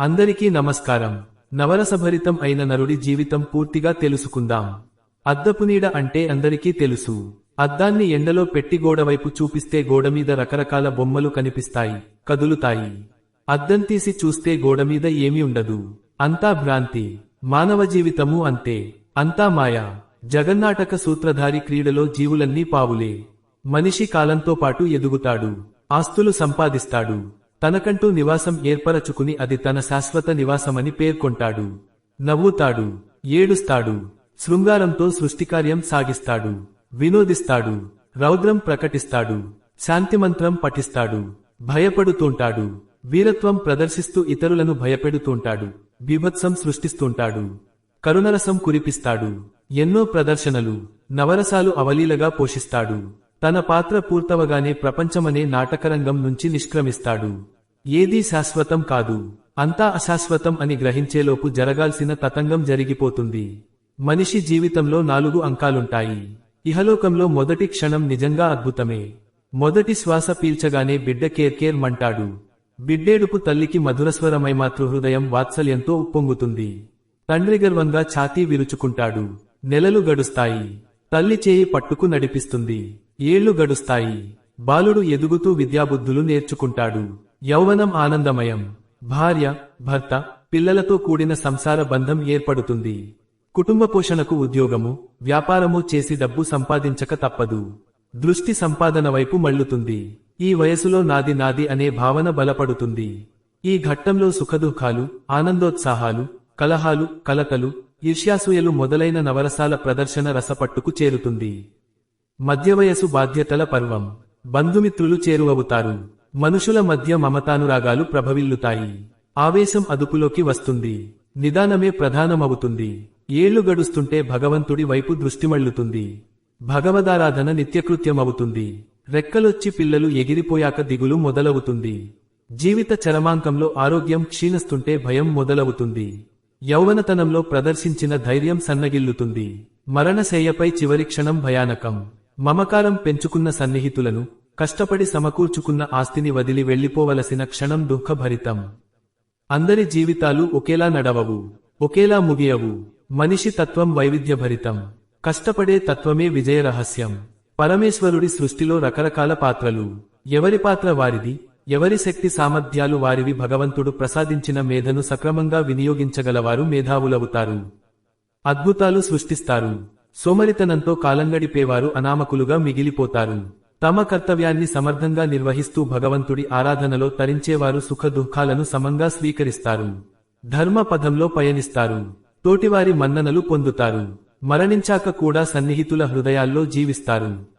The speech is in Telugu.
అందరికీ నమస్కారం. నవరసభరితం అయిన నరుడి జీవితం పూర్తిగా తెలుసుకుందాం. అద్దపు నీడ అంటే అందరికీ తెలుసు. అద్దాన్ని ఎండలో పెట్టి గోడవైపు చూపిస్తే గోడమీద రకరకాల బొమ్మలు కనిపిస్తాయి కదులుతాయి. అద్దం తీసి చూస్తే గోడమీద ఏమీ ఉండదు. అంతా భ్రాంతి. మానవ జీవితము అంతే. అంతా మాయా. జగన్నాటక సూత్రధారి క్రీడలో జీవులన్నీ పావులే. మనిషి కాలంతో పాటు ఎదుగుతాడు. ఆస్తులు సంపాదిస్తాడు. తనకంటూ నివాసం ఏర్పరచుకుని అది తన శాశ్వత నివాసమని పేర్కొంటాడు. నవ్వుతాడు ఏడుస్తాడు శృంగారంతో సృష్టికార్యం సాగిస్తాడు వినోదిస్తాడు రౌద్రం ప్రకటిస్తాడు శాంతిమంత్రం పఠిస్తాడు భయపడుతుంటాడు వీరత్వం ప్రదర్శిస్తూ ఇతరులను భయపెడుతుంటాడు బీభత్సం సృష్టిస్తుంటాడు కరుణరసం కురిపిస్తాడు ఎన్నో ప్రదర్శనలు నవరసాలు అవలీలగా పోషిస్తాడు. తన పాత్ర పూర్తవగానే ప్రపంచమనే నాటకరంగం నుంచి నిష్క్రమిస్తాడు. ఏదీ శాశ్వతం కాదు. అంతా అశాశ్వతం అని గ్రహించేలోపు జరగాల్సిన తతంగం జరిగిపోతుంది. మనిషి జీవితంలో నాలుగు అంకాలుంటాయి. ఇహలోకంలో మొదటి క్షణం నిజంగా అద్భుతమే. మొదటి శ్వాస పీల్చగానే బిడ్డ కేర్ కేర్ మంటాడు. బిడ్డేడుపు తల్లికి మధురస్వరమై మాతృహృదయం వాత్సల్యంతో ఉప్పొంగుతుంది. తండ్రి గర్వంగా ఛాతీ విరుచుకుంటాడు. నెలలు గడుస్తాయి. తల్లి చేయి పట్టుకు నడిపిస్తుంది. ఏళ్ళు గడుస్తాయి. బాలుడు ఎదుగుతూ విద్యాబుద్ధులు నేర్చుకుంటాడు. యౌవనం ఆనందమయం. భార్య భర్త పిల్లలతో కూడిన సంసార బంధం ఏర్పడుతుంది. కుటుంబ పోషణకు ఉద్యోగము వ్యాపారము చేసి డబ్బు సంపాదించక తప్పదు. దృష్టి సంపాదన వైపు మళ్ళుతుంది. ఈ వయసులో నాది నాది అనే భావన బలపడుతుంది. ఈ ఘట్టంలో సుఖదుఖాలు ఆనందోత్సాహాలు కలహాలు కలకలు ఈర్ష్యాసూయలు మొదలైన నవరసాల ప్రదర్శన రసపట్టుకు చేరుతుంది. మధ్యవయసు బాధ్యతల పర్వం. బంధుమిత్రులు చేరువవుతారు. మనుషుల మధ్య మమతానురాగాలు ప్రభవిల్లుతాయి. ఆవేశం అదుపులోకి వస్తుంది. నిదానమే ప్రధానమవుతుంది. ఏళ్ళు గడుస్తుంటే భగవంతుడి వైపు దృష్టిమళ్ళుతుంది భగవదారాధన నిత్యకృత్యమవుతుంది. రెక్కలొచ్చి పిల్లలు ఎగిరిపోయాక దిగులు మొదలవుతుంది. జీవిత చరమాంకంలో ఆరోగ్యం క్షీణిస్తుంటే భయం మొదలవుతుంది. యౌవనతనంలో ప్రదర్శించిన ధైర్యం సన్నగిల్లుతుంది. మరణశయ్యపై చివరి క్షణం భయానకం. మమకారం పెంచుకున్న సన్నిహితులను కష్టపడి సమకూర్చుకున్న ఆస్తిని వదిలి వెళ్ళిపోవలసిన క్షణం దుఃఖభరితం. అందరి జీవితాలు ఒకేలా నడవవు ఒకేలా ముగియవు. మనిషి తత్వం వైవిధ్యభరితం. కష్టపడే తత్వమే విజయ రహస్యం. పరమేశ్వరుడి సృష్టిలో రకరకాల పాత్రలు. ఎవరి పాత్ర వారిది? ఎవరి శక్తి సామర్థ్యాలు వారివి? భగవంతుడు ప్రసాదించిన మేధను సక్రమంగా వినియోగించగలవారు మేధావులవుతారు. అద్భుతాలు సృష్టిస్తారు. సోమరితనంతో కాలంగడిపేవారు అనామకులుగా మిగిలిపోతారు. తమ కర్తవ్యాన్ని సమర్థంగా నిర్వహిస్తూ భగవంతుడి ఆరాధనలో తరించేవారు సుఖ దుఃఖాలను సమంగా స్వీకరిస్తారు. ధర్మ పదంలో పయనిస్తారు. తోటివారి మన్ననలు పొందుతారు. మరణించాక కూడా సన్నిహితుల హృదయాల్లో జీవిస్తారు.